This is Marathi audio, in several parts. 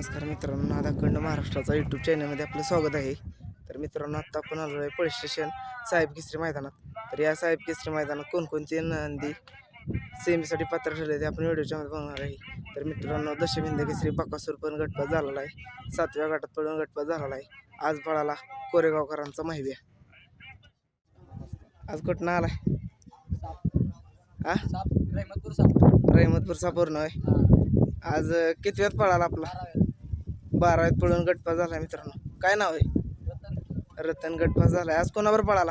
नमस्कार मित्रांनो नादाखंड महाराष्ट्राचा यूट्यूब चॅनलमध्ये आपलं स्वागत आहे. तर मित्रांनो आत्ता आपण आलो आहे पोलीस स्टेशन साहेब केसरी मैदानात. तर या साहेब केसरी मैदानात कोणकोणते नंदी सेमीसाठी पात्र ठरले ते आपण व्हिडिओच्या मध्ये बघणार आहे. तर मित्रांनो दशमिंद केसरी बकासूर पण गटपात झालेला आहे. सातव्या गटात पडून गटपात झालेला आहे. आज पळाला कोरेगावकरांचा महिब्या आज कुठनं आलाय? हा रहमतपूर सापूर्ण आहे आज कितव्यात पळाला आपला? बाराव्यात पळून गटपास झाला मित्रांनो. काय नाव आहे? रतन गटपास झालाय. आज कोणावर पळाला?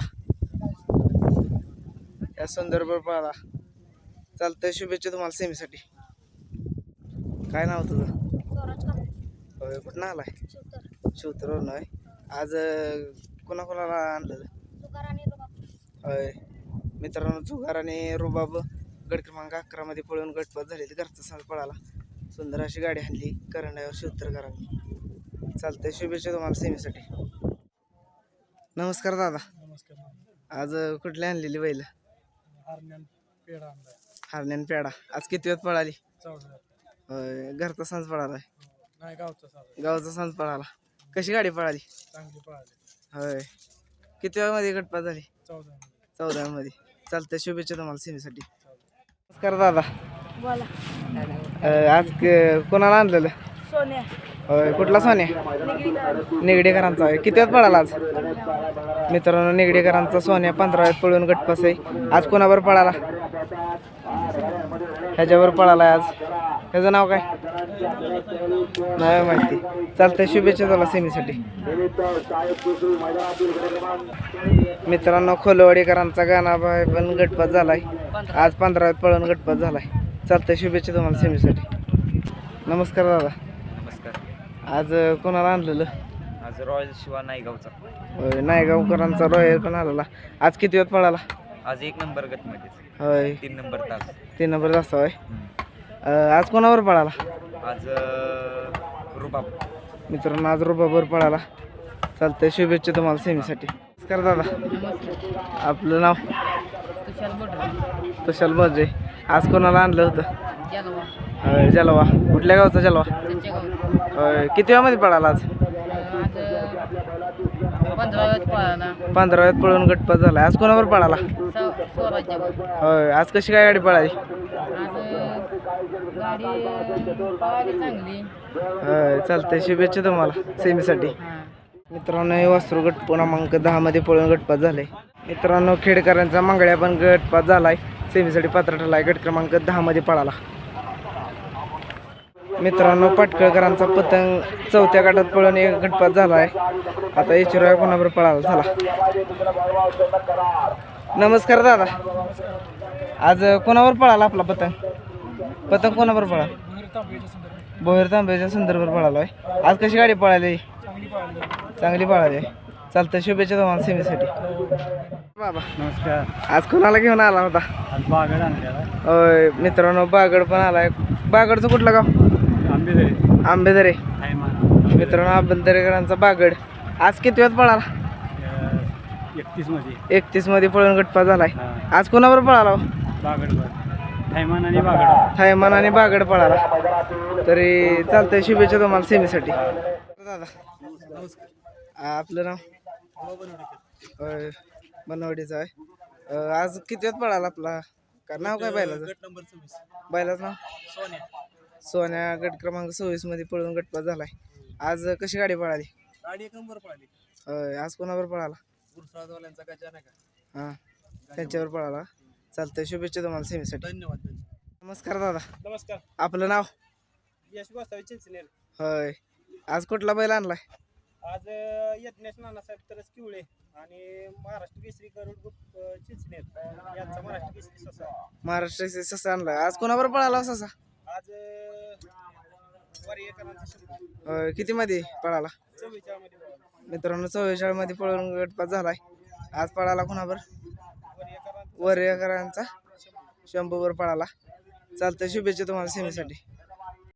या सुंदरवर पळाला. चालतंय शुभेच्छा तुम्हाला सेमीसाठी. काय नाव तुझं? होय कुठं आलाय? शिवतरवरून आहे आज कोणाकोणाला आणलेलं? होय. मित्रांनो जुगार आणि रुबाब गट क्रमांक अकरामध्ये पळून गटपात झालेली घरचा साज पळाला. सुंदर अशी गाडी आणली. करंड्यावर शिवतरकरांनी. चालतंय. शुभेच्छा तुम्हाला सेमीसाठी. नमस्कार दादा. नमस्कार आज कुठली आणलेली बैल? हरण्यान पेढा हरण्यान आज किती वेळ पळाली? चौदा होय घरचा सांज पळालाय. नाही गावचा साधा गावचा सांज पळाला. कशी गाडी पळाली? चांगली पळाली. होय. किती वेळामध्ये गटपात झाली? चौदा चौदामध्ये चालतंय शुभेच्छा तुम्हाला सेमीसाठी. नमस्कार दादा. बोला. अं, आज क- कोणाला आणलेलं? सोन्या. होय कुठला सोने? निगडीकर निगडेकरांचा आहे किती वेळ पळाला आज? मित्रांनो निगडेकरांचा सोन्या पंधराव्यात पळून गटपस आहे. आज कोणावर पळाला? ह्याच्यावर पळाला आज. ह्याचं नाव काय? नाही माहिती. चालतंय शुभेच्छा तुला सेमीसाठी. मित्रांनो खोलवाडीकरांचा गाणा बाय पण गटपात झालाय. आज पंधराव्यात पळून गटपात झालाय. चालतंय शुभेच्छा तुम्हाला सेमीसाठी. नमस्कार दादा. आज कोणाला आणलेलं? आज रॉयल शिवा नायगावचा. होय नायगावकरांचा रॉयल पण आलेला. आज किती वेळ पळाला? आज एक नंबर गटमध्येच. होय. तीन नंबर तास. तीन नंबर जास्त होय. अं, आज कोणावर पळाला? आज अं, रुबाब. मित्रांनो आज रुबाबर पळाला. चालतंय शुभेच्छा तुम्हाला सेमीसाठी. नमस्कार दादा. आपलं नाव? तुषार बोटरे तुशाल बजे आज कोणाला आणलं होतं? जलवा. कुठल्या गावचा जलवा? होय किती वेळामध्ये पळाला आज? पंधराव्यात पळून गटपात झाला. आज कोणावर पळाला? होय आज कशी काय गाडी पळाली? होय चालतंय. शुभेच्छा तुम्हाला सेमीसाठी. मित्रांनो हे वासरू गट क्रमांक दहामध्ये पळून गटपात झाले. मित्रांनो खेडकरांचा मंगळ्या पण गटपात झालाय. सेमीसाठी पात्र ठरलाय गट क्रमांक दहामध्ये पळाला. मित्रांनो पाटकळकरांचा पतंग चौथ्या गटात पळून एक गटपात झालाय. आता इचुराय कोणावर पळाला? झाला नमस्कार दादा. आज कोणावर पळाला आपला पतंग? पतंग पळाला? तांबेच्या संदर्भात बोहेर तांब्याच्या संदर्भात पळालोय. आज कशी गाडी पळाली? चांगली पळाली. पळाली चालतं शुभेच्छा तुम्हाला सेमीसाठी. बाबा नमस्कार. आज कोणाला घेऊन आला होता? बागड मित्रांनो बागड पण आलाय. बागडचं कुठलं गाव? आंबेदरे. मित्रांनो आंबेदरेकरांचा बागड. आज किती वेळात पळाला? एकतीसमध्ये. एकतीसमध्ये पळून गटपा झालाय. आज कोणावर पळाला हो? बागडवर हायमान आणि बागड थायमान आणि बागड पळाला. तरी चालतंय शुभेच्छा तुम्हाला सेमीसाठी. दादा आपलं नाव? होय बनवडीचं आहे. आज किती वेळात पळाला आपला? का नाव काय बैलाचं? गट नंबर सव्वीस. बैलाचं नाव? सोन्या. सोन्या गट क्रमांक सव्वीसमध्ये पळून गटपास झालाय. आज कशी गाडी पळाली? गाडी एक नंबर पळाली. होय आज कोणावर पळाला? गुरुसाळवाल्यांचा गजा नाही का? हां त्यांच्यावर पळाला. चालतंय शुभेच्छा तुम्हाला सेमीसाठी. धन्यवाद नमस्कार दादा. नमस्कार. आपलं नाव? यश गोसावी चिंचनेर. होय. आज कुठला बैल आणलाय? आज यज्ञेश नानासाहेब तरस किवळे आणि महाराष्ट्र केसरी गरुड चिंचनेर. यांचा महाराष्ट्र केसरी ससा. महाराष्ट्र ससा आणलाय. आज कोणावर पळाला ससा? आज किती मध्ये पळाला? मित्रांनो चव्वेचाळमध्ये पळून गटपास झालाय. आज पळाला कोणावर? वारियकरांचा वरेकरांचा शंभूवर पळाला. चालतंय शुभेच्छा तुम्हाला सेमीसाठी.